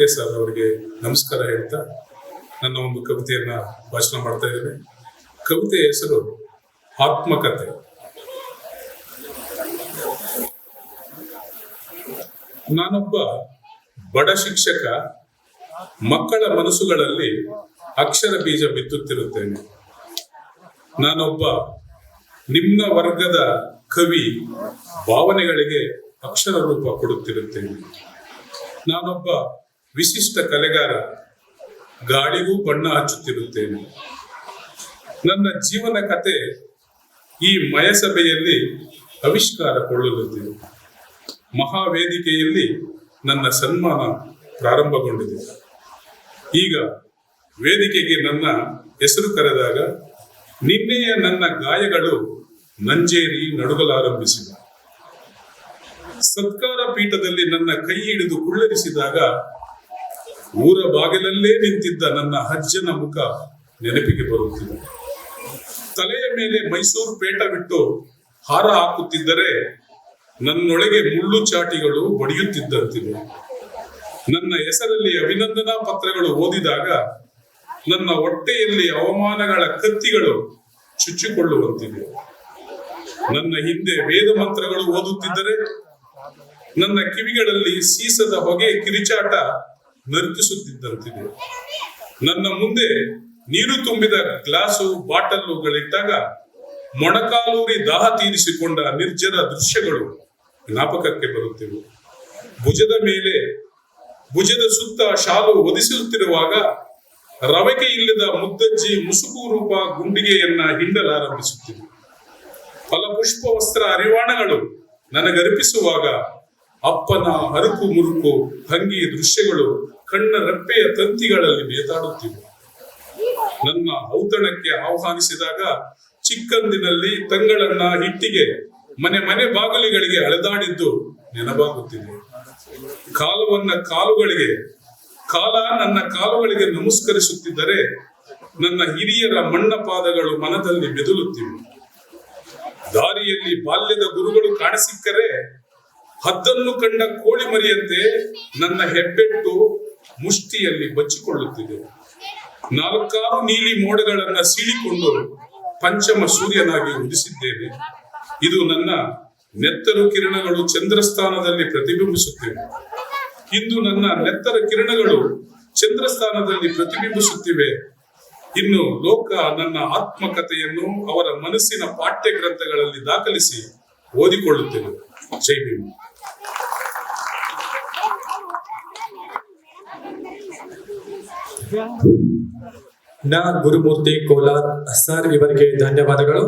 Sir ಅವರಿಗೆ ನಮಸ್ಕಾರ ಹೇಳ್ತಾ ನನ್ನ ಒಂದು ಕವಿತೆಯನ್ನ ಭಾಷಣ ಮಾಡ್ತಾ ಇದ್ದೇನೆ. ಕವಿತೆಯ ಹೆಸರು ಆತ್ಮಕತೆ. ನಾನೊಬ್ಬ ಬಡ ಶಿಕ್ಷಕ, ಮಕ್ಕಳ ಮನಸ್ಸುಗಳಲ್ಲಿ ಅಕ್ಷರ ಬೀಜ ಬಿತ್ತುತ್ತಿರುತ್ತೇನೆ ನಾನೊಬ್ಬ ನಿಮ್ನ ವರ್ಗದ ಕವಿ, ಭಾವನೆಗಳಿಗೆ ಅಕ್ಷರ ರೂಪ ಕೊಡುತ್ತಿರುತ್ತೇನೆ. ನಾನೊಬ್ಬ ವಿಶಿಷ್ಟ ಕಲೆಗಾರ ಗಾಳಿಗೂ ಬಣ್ಣ ಹಚ್ಚುತ್ತಿರುತ್ತೇನೆ. ನನ್ನ ಜೀವನ ಕತೆ ಈ ಮಯಸಭೆಯಲ್ಲಿ ಆವಿಷ್ಕಾರಗೊಳ್ಳಲಿದೆ ಮಹಾವೇದಿಕೆಯಲ್ಲಿ ನನ್ನ ಸನ್ಮಾನ ಪ್ರಾರಂಭಗೊಂಡಿದೆ. ಈಗ ವೇದಿಕೆಗೆ ನನ್ನ ಹೆಸರು ಕರೆದಾಗ ನಿನ್ನೆಯ ನನ್ನ ಗಾಯಗಳು ನಂಜೇರಿ ನಡುಗಲಾರಂಭಿಸಿದ ಸತ್ಕಾರ ಪೀಠದಲ್ಲಿ ನನ್ನ ಕೈ ಹಿಡಿದು ಕುಳ್ಳರಿಸಿದಾಗ ಊರ ಬಾಗಿಲಲ್ಲೇ ನಿಂತಿದ್ದ ನನ್ನ ಅಜ್ಜನ ಮುಖ ನೆನಪಿಗೆ ಬರುತ್ತಿದೆ. ತಲೆಯ ಮೇಲೆ ಮೈಸೂರು ಪೇಟ ಬಿಟ್ಟು ಹಾರ ಹಾಕುತ್ತಿದ್ದರೆ ನನ್ನೊಳಗೆ ಮುಳ್ಳು ಚಾಟಿಗಳು ಬಡಿಯುತ್ತಿದ್ದಂತಿವೆ. ನನ್ನ ಹೆಸರಲ್ಲಿ ಅಭಿನಂದನಾ ಪತ್ರಗಳು ಓದಿದಾಗ ನನ್ನ ಹೊಟ್ಟೆಯಲ್ಲಿ ಅವಮಾನಗಳ ಕತ್ತಿಗಳು ಚುಚ್ಚಿಕೊಳ್ಳುವಂತಿವೆ. ನನ್ನ ಹಿಂದೆ ವೇದ ಮಂತ್ರಗಳು ಓದುತ್ತಿದ್ದರೆ ನನ್ನ ಕಿವಿಗಳಲ್ಲಿ ಸೀಸದ ಹೊಗೆ ಕಿರಿಚಾಟ ನರ್ತಿಸುತ್ತಿದ್ದಂತಿದೆ. ನನ್ನ ಮುಂದೆ ನೀರು ತುಂಬಿದ ಗ್ಲಾಸು ಬಾಟಲ್ಲುಗಳಿಟ್ಟಾಗ ಮೊಣಕಾಲೂರಿ ದಾಹ ತೀರಿಸಿಕೊಂಡ ನಿರ್ಜನ ದೃಶ್ಯಗಳು ಜ್ಞಾಪಕಕ್ಕೆ ಬರುತ್ತಿವೆ. ಭುಜದ ಮೇಲೆ, ಭುಜದ ಸುತ್ತ ಶಾಲು ಒದಿಸುತ್ತಿರುವಾಗ ರವಕೆ ಇಲ್ಲದ ಮುದ್ದಜ್ಜಿ ಮುಸುಕು ರೂಪ ಗುಂಡಿಗೆಯನ್ನ ಹಿಂಡಲಾರಂಭಿಸುತ್ತಿದೆ. ಫಲಪುಷ್ಪ ವಸ್ತ್ರ ಅರಿವಾಣಗಳು ನನಗರ್ಪಿಸುವಾಗ ಅಪ್ಪನ ಹರುಕು ಮುರುಕು ಹಂಗಿ ದೃಶ್ಯಗಳು ಕಣ್ಣ ರೆಪ್ಪೆಯ ತಂತಿಗಳಲ್ಲಿ ನೇತಾಡುತ್ತಿವೆ ನನ್ನ ಔತಣಕ್ಕೆ ಆಹ್ವಾನಿಸಿದಾಗ ಚಿಕ್ಕಂದಿನಲ್ಲಿ ತಂಗಳನ್ನ ಹಿಟ್ಟಿಗೆ, ಮನೆ ಮನೆ ಬಾಗಿಲಿಗಳಿಗೆ ಅಳೆದಾಡಿದ್ದು ನೆನಪಾಗುತ್ತಿದೆ. ಕಾಲವನ್ನ ಕಾಲುಗಳಿಗೆ, ಕಾಲ ನನ್ನ ಕಾಲುಗಳಿಗೆ ನಮಸ್ಕರಿಸುತ್ತಿದ್ದರೆ ನನ್ನ ಹಿರಿಯರ ಮಣ್ಣ ಪಾದಗಳು ಮನದಲ್ಲಿ ಮೆದುಲುತ್ತಿವೆ. ದಾರಿಯಲ್ಲಿ ಬಾಲ್ಯದ ಗುರುಗಳು ಕಾಣಸಿಕ್ಕರೆ ಹದ್ದನ್ನು ಕಂಡ ಕೋಳಿ ಮರಿಯಂತೆ ನನ್ನ ಹೆಬ್ಬೆಟ್ಟು ಮುಷ್ಟಿಯಲ್ಲಿ ಬಚ್ಚಿಕೊಳ್ಳುತ್ತಿದೆ. ನಾಲ್ಕಾರು ನೀಲಿ ಮೋಡಗಳನ್ನ ಸೀಳಿಕೊಂಡು ಪಂಚಮ ಸೂರ್ಯನಾಗಿ ಉದಿಸಿದ್ದೇನೆ ಇದು ನನ್ನ ನೆತ್ತರು ಕಿರಣಗಳು ಚಂದ್ರಸ್ಥಾನದಲ್ಲಿ ಪ್ರತಿಬಿಂಬಿಸುತ್ತಿವೆ. ಇಂದು ನನ್ನ ನೆತ್ತರ ಕಿರಣಗಳು ಚಂದ್ರಸ್ಥಾನದಲ್ಲಿ ಪ್ರತಿಬಿಂಬಿಸುತ್ತಿವೆ. ಇನ್ನು ಲೋಕ ನನ್ನ ಆತ್ಮಕಥೆಯನ್ನು ಅವರ ಮನಸ್ಸಿನ ಪಾಠ್ಯ ಗ್ರಂಥಗಳಲ್ಲಿ ದಾಖಲಿಸಿ ಓದಿಕೊಳ್ಳುತ್ತೇನೆ. ಜೈ ಭೀಮ್. ನ ಗುರುಮೂರ್ತಿ ಕೋಲಾರ್ ಸರ್ ಇವರಿಗೆ ಧನ್ಯವಾದಗಳು.